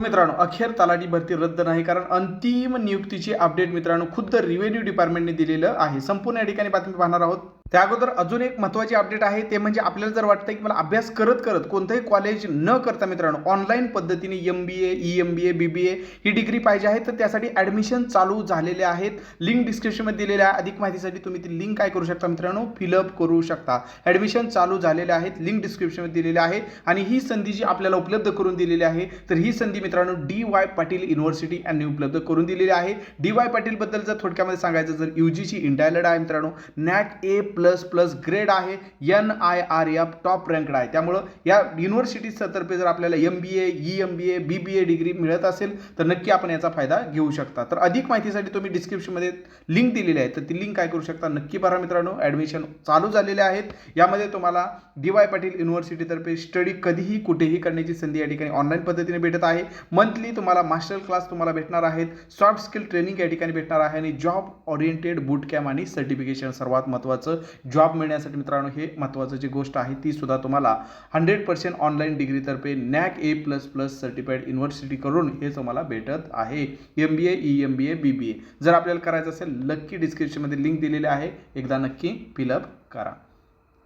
मित्रांनो अखेर तलाठी भरती रद्द नाही कारण अंतिम नियुक्तीची अपडेट मित्रांनो खुद्द रिव्हेन्यू डिपार्टमेंटने दिलेलं आहे. संपूर्ण या ठिकाणी बातमी पाहणार आहोत. त्या अगोदर अजून एक महत्त्वाची अपडेट आहे ते म्हणजे आपल्याला जर वाटतं की मला अभ्यास करत करत कोणतंही कॉलेज न करता मित्रांनो ऑनलाईन पद्धतीने M B A E M B A B B A he degree पाहिजे आहे तर त्यासाठी ॲडमिशन चालू झालेले आहेत. लिंक डिस्क्रिप्शनमध्ये दिलेल्या आहे. अधिक माहितीसाठी तुम्ही ती लिंक काय करू शकता मित्रांनो? फिलअप करू शकता. ॲडमिशन चालू झालेले आहेत. लिंक डिस्क्रिप्शनमध्ये दिलेली आहे. आणि ही संधी जी आपल्याला उपलब्ध करून दिलेली आहे तर ही संधी मित्रांनो डी वाय पाटील युनिव्हर्सिटी यांनी उपलब्ध करून दिलेली आहे. डी वाय पाटीलबद्दल जर थोडक्यामध्ये सांगायचं जर यू जीची इंडायलड आहे मित्रांनो NAAC A plus plus grade आहे. N I R F top ranked आहे. त्यामुळं या युनिव्हर्सिटीच्या तर्फे जर आपल्याला M B A E M B A B B A degree मिळत असेल तर नक्की आपण याचा फायदा घेऊ शकता. तर अधिक माहितीसाठी तुम्ही डिस्क्रिप्शनमध्ये लिंक दिलेली आहे. तर ती लिंक काय करू शकता? नक्की बघा मित्रांनो. ॲडमिशन चालू झालेले आहेत. यामध्ये तुम्हाला डी वाय पाटील युनिव्हर्सिटीतर्फे स्टडी कधीही कुठेही करण्याची संधी या ठिकाणी ऑनलाईन पद्धतीने भेटत आहे. मंथली तुम्हाला मास्टर क्लास तुम्हाला भेटणार आहेत. सॉफ्ट स्किल ट्रेनिंग या ठिकाणी भेटणार आहे. आणि जॉब ओरिएंटेड बूट कॅम्प आणि सर्टिफिकेशन सर्वात महत्त्वाचं जॉब मिळण्यासाठी मित्रांनो हे महत्त्वाचं जी गोष्ट आहे ती सुद्धा तुम्हाला hundred percent online डिग्रीतर्फे NAAC A plus plus certified university करून हे तुम्हाला भेटत आहे. M B A E M B A B B A जर आपल्याला करायचं असेल नक्की डिस्क्रिप्शनमध्ये लिंक दिलेली आहे. एकदा नक्की फिलअप करा.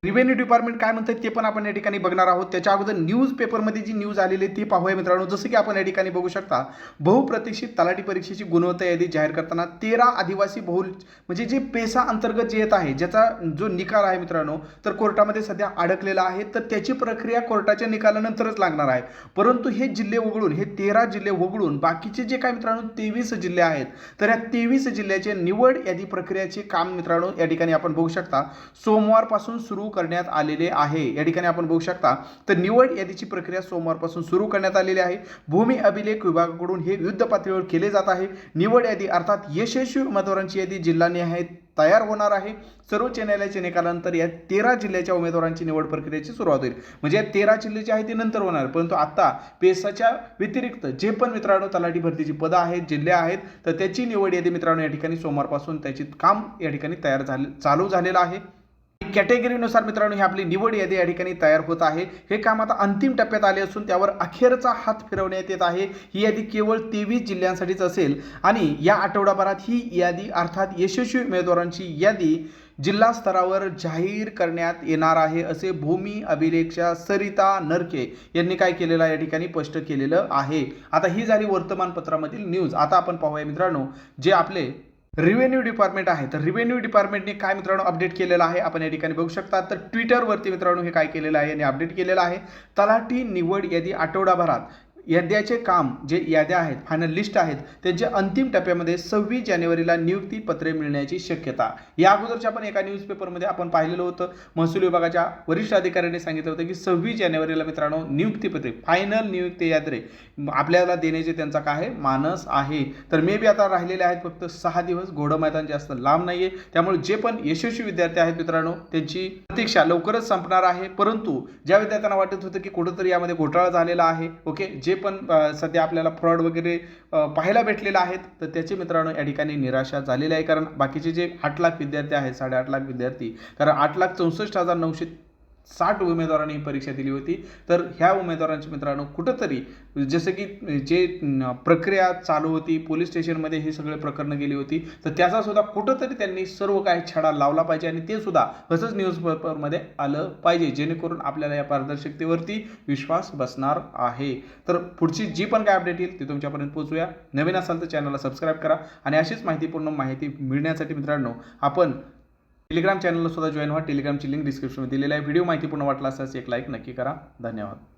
रिव्हेन्यू डिपार्टमेंट काय म्हणतात ते पण आपण या ठिकाणी बघणार आहोत. त्याच्या अगोदर न्यूज पेपरमध्ये जी न्यूज आलेली आहे ती पाहूया मित्रांनो. जसं की आपण या ठिकाणी बघू शकता बहुप्रतीक्षित तलाठी परीक्षेची गुणवत्ता यादी जाहीर करताना तेरा आदिवासी बहुल म्हणजे जे पेसा अंतर्गत जे येत आहे ज्याचा जो निकाल आहे मित्रांनो तर कोर्टामध्ये सध्या अडकलेला आहे. तर त्याची प्रक्रिया कोर्टाच्या निकालानंतरच लागणार आहे. परंतु हे जिल्हे वगळून हे तेरा जिल्हे वगळून बाकीचे जे काय मित्रांनो तेवीस जिल्हे आहेत तर या तेवीस जिल्ह्याचे निवड यादी प्रक्रियाचे काम मित्रांनो या ठिकाणी आपण बघू शकता. सोमवारपासून सुरू करण्यात आलेले आहे. या ठिकाणी आपण बघू शकता तर निवड यादीची प्रक्रिया सोमवारपासून सुरू करण्यात आलेली आहे. भूमी अभिलेख विभागाकडून हे युद्ध पातळीवर केले जात आहे. निवड यादी अर्थात यशस्वी उमेदवारांची यादी जिल्हानिहाय तयार होणार आहे. सर्वोच्च न्यायालयाच्या निकालानंतर या तेरा जिल्ह्याच्या उमेदवारांची निवड प्रक्रियेची सुरुवात होईल. म्हणजे या तेरा जिल्हे जे आहे ते नंतर होणार परंतु आता पेसाच्या व्यतिरिक्त जे पण मित्रांनो तलाठी भरतीची पदं आहेत जिल्हे आहेत तर त्याची निवड यादी मित्रांनो या ठिकाणी सोमवारपासून त्याची काम या ठिकाणी तयार झाले चालू झालेलं आहे. कॅटेगरीनुसार मित्रांनो ही आपली निवड यादी या ठिकाणी तयार होत आहे. हे काम आता अंतिम टप्प्यात आले असून त्यावर अखेरचा हात फिरवण्यात येत आहे. ही यादी केवळ तेवीस जिल्ह्यांसाठीच असेल आणि या आठवडाभरात ही यादी अर्थात यशस्वी उमेदवारांची यादी जिल्हा स्तरावर जाहीर करण्यात येणार आहे असे भूमी अभिलेखच्या सरिता नरके यांनी काय केलेलं या ठिकाणी स्पष्ट केलेलं आहे. आता ही झाली वर्तमानपत्रामधील न्यूज. आता आपण पाहूया मित्रांनो जे आपले रिव्हेन्यू डिपार्टमेंट आहे. तर रिव्हेन्यू डिपार्टमेंटने काय मित्रांनो अपडेट केलेलं आहे? आपण या ठिकाणी बघू शकता. तर ट्विटरवरती मित्रांनो हे काय केलेलं आहे यांनी अपडेट केलेलं आहे. तलाठी निवड यादी आठवडाभरात. याद्याचे काम जे याद्या आहेत फायनल लिस्ट आहेत त्यांच्या अंतिम टप्प्यामध्ये सव्वीस जानेवारीला नियुक्ती पत्रे मिळण्याची शक्यता. या अगोदरच्या पण एका न्यूजपेपरमध्ये आपण पाहिलेलं होतं. महसूल विभागाच्या वरिष्ठ अधिकाऱ्यांनी सांगितलं होतं की सव्वीस जानेवारीला मित्रांनो नियुक्तीपत्रे फायनल नियुक्ती यात्रे आपल्याला देण्याचे त्यांचा काय आहे? मानस आहे. तर मे बी आता राहिलेले आहेत फक्त सहा दिवस. घोडं मैदान जास्त लांब नाही आहे त्यामुळे जे पण यशस्वी विद्यार्थी आहेत मित्रांनो त्यांची प्रतीक्षा लवकरच संपणार आहे. परंतु ज्या विद्यार्थ्यांना वाटत होतं की कुठंतरी यामध्ये घोटाळा झालेला आहे ओके जे पण सध्या आपल्याला फ्रॉड वगैरे पाहायला भेटलेलं आहेत तर त्याचे मित्रांनो या ठिकाणी निराशा झालेली आहे. कारण बाकीचे जे आठ लाख विद्यार्थी आहेत साडेआठ लाख विद्यार्थी कारण आठ लाख चौसष्ट हजार नऊशे साठ उमेदवारांनी ही परीक्षा दिली होती. तर ह्या उमेदवारांची मित्रांनो कुठंतरी जसं की जे प्रक्रिया चालू होती पोलीस स्टेशनमध्ये हे सगळे प्रकरणं गेली होती तर त्याचा सुद्धा कुठंतरी त्यांनी सर्व काही छडा लावला पाहिजे आणि ते सुद्धा असंच न्यूजपेपरमध्ये आलं पाहिजे जेणेकरून आपल्याला या पारदर्शकतेवरती विश्वास बसणार आहे. तर पुढची जी पण काय अपडेट येईल ती तुमच्यापर्यंत पोहोचूया. नवीन असाल तर चॅनलला सबस्क्राईब करा आणि अशीच माहितीपूर्ण माहिती मिळण्यासाठी मित्रांनो आपण टेलिग्राम चॅनलला सुद्धा जॉईन व्हा. टेलिग्रामची लिंक डिस्क्रिप्शनमध्ये दिलेली आहे. व्हिडिओ माहितीपूर्ण वाटला असल्यास एक लाईक नक्की करा. धन्यवाद.